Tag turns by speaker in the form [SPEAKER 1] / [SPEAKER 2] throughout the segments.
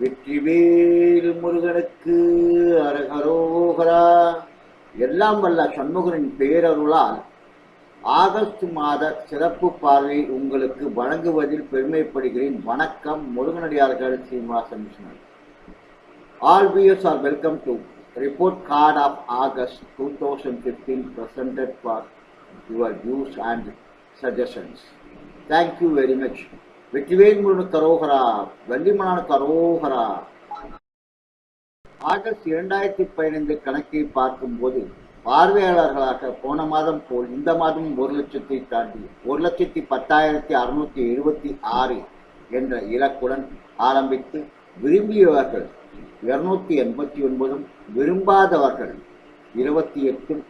[SPEAKER 1] வெற்றிவேல் முருகனுக்கு அரகரோகரா. எல்லாம் வல்ல சண்முகரின் பேரருளால் ஆகஸ்ட் மாத சிறப்பு பார்வை உங்களுக்கு வழங்குவதில் பெருமைப்படுகிறேன். வணக்கம் முருகனடியார்கள் Srinivasan Vishnan all views are welcome to report card of August two thousand fifteen presented for your views and suggestions thank you very much Vetrivel Murugan கரோகரா வள்ளிமலான கரோகரா ஆகஸ்ட் இரண்டாயிரத்தி பதினைந்து கணக்கை பார்க்கும்போது பார்வையாளர்களாக போன மாதம் போல் இந்த மாதம் ஒரு லட்சத்தை தாண்டி ஒரு லட்சத்தி பத்தாயிரத்தி அறுநூத்தி எழுபத்தி ஆறு என்ற இலக்குடன் ஆரம்பித்து விரும்பியவர்கள் இருநூத்தி எண்பத்தி ஒன்பதும் விரும்பாதவர்கள் இருபத்தி எட்டும்.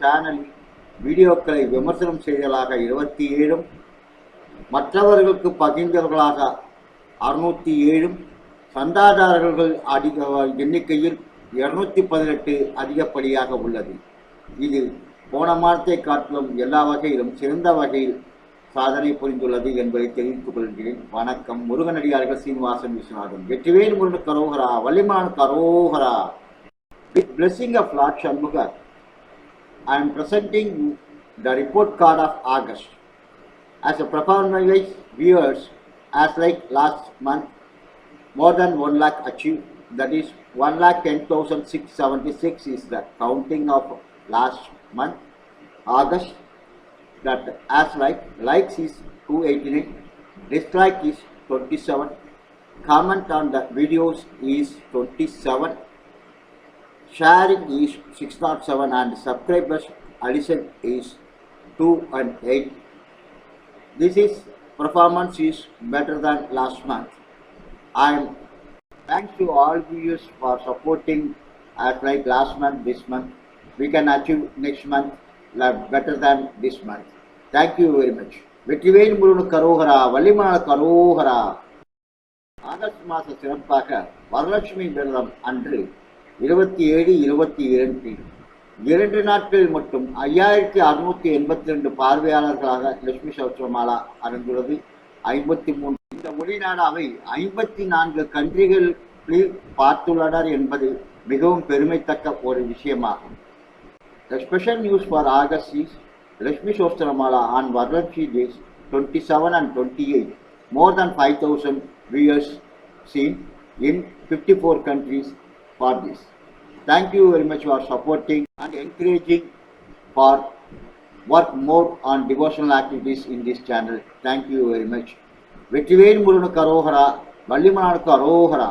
[SPEAKER 1] சேனலில் வீடியோக்களை விமர்சனம் செய்தலாக இருபத்தி ஏழும் மற்றவர்களுக்கு பகிர்ந்தவர்களாக அறுநூற்றி ஏழும் சந்தாதாரர்கள் அதிக எண்ணிக்கையில் இருநூத்தி பதினெட்டு அதிகப்படியாக உள்ளது. இது போன மாதத்தை காட்டிலும் எல்லா வகையிலும் சிறந்த வகையில் சாதனை புரிந்துள்ளது என்பதை தெரிவித்துக் கொள்கிறேன். வணக்கம். முருகனடியார்கள் சீனிவாசன் விஸ்வநாதன். வெற்றிவேல் முருகன் கரோகரா வள்ளிமான் கரோகரா. With blessing of Lord Shanmuga, I am presenting the report card of August As a performance viewers, as like last month, more than 1 lakh achieved. That is 1 lakh 10,676 is the counting of last month, August. That as like likes is 289, dislike is 27, comment on the videos is 27, sharing is 607 and subscribers addition is 2 and 8 this is performance is better than last month i am thanks to all viewers for supporting as like last month this month we can achieve next month like better than this month thank you very much Vetrivel முருகனு கரோகரா வள்ளிமான கரோகரா August மாத சிறப்பாக வரலட்சுமி விரதம் அன்று இருபத்தி ஏழு இருபத்தி இரண்டு இரண்டு நாட்களில் மட்டும் ஐயாயிரத்தி அறுநூத்தி எண்பத்தி ரெண்டு பார்வையாளர்களாக லட்சுமி சௌத்ரமாலா அரங்குள்ளது ஐம்பத்தி மூன்று இந்த ஒளிநாடாவை ஐம்பத்தி நான்கு கன்றிகள் பார்த்துள்ளனர் என்பது மிகவும் பெருமைத்தக்க ஒரு விஷயமாகும். The special news for August is Lakshmi சோஸ்திரமாலா on Varalakshmi days twenty seven and twenty eight more than five thousand viewers seen in fifty four countries for this Thank you very much for supporting and encouraging for work more on devotional activities in this channel. Thank you very much. వెట్టివేని మురును కరోహర వల్లిమనాడుకు అరోహర